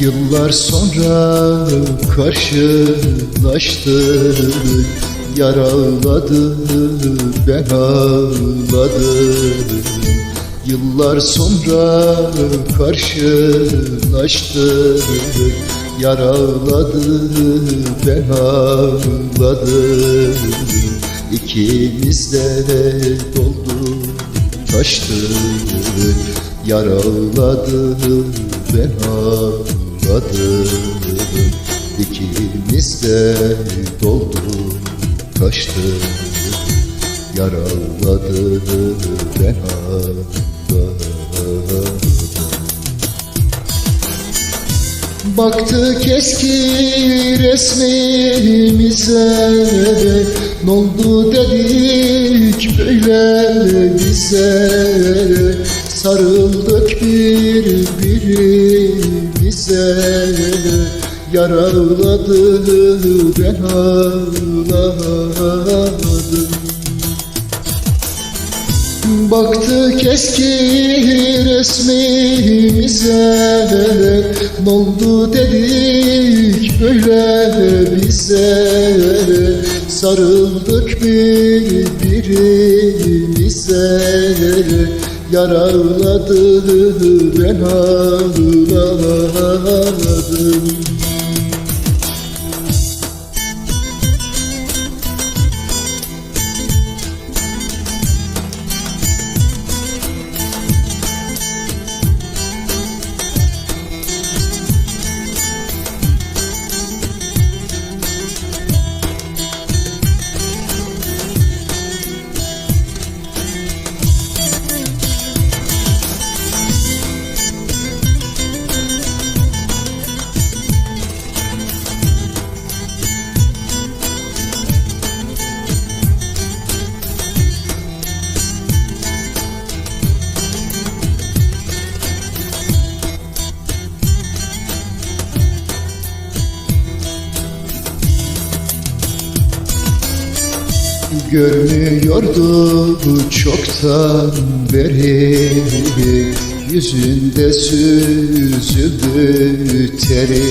Yıllar sonra karşılaştık Yaraladı ben ağladım. Yıllar sonra karşılaştık Yaraladı ben ağladım. İkimiz de doldu taştı Yaraladı ben ağladım İkimiz de doldu. Taştı Yaraladı ben ağladım. Baktık eski resmimize Ne oldu dedik böyle bize Sarıldık birbirimize Yaraladı ben ağladım Baktık eski resmimize Ne oldu dedik böyle bize. Sarıldık birbirimize Yaraladı ben ağladım Görmüyordu çoktan beri. Yüzünde süzüldü teri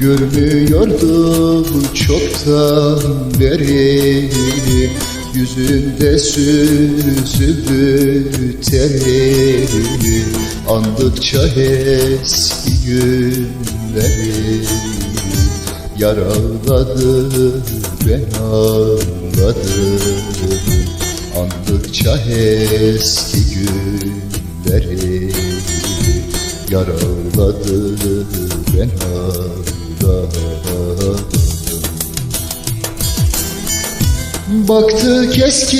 Görmüyordu çoktan beri. Yüzünde süzüldü teri Andıkça eski günleri Yaraladı ben ağladım. Andıkça eski günleri. Yaraladı ben ağladım. Baktık eski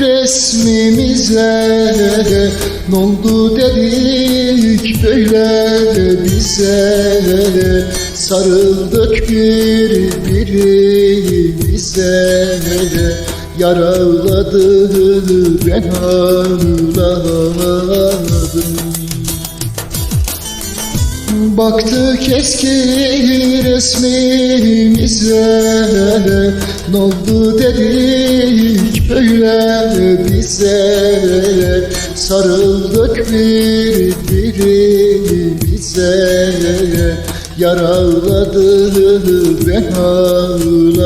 resmimize Ne oldu dedik böyle bize Sarıldık birbirimize Yaraladı ben ağladım Baktık eski resmimize. Ne oldu dedik böyle bize? Sarıldık birbirimize Yaraladı ben ağladım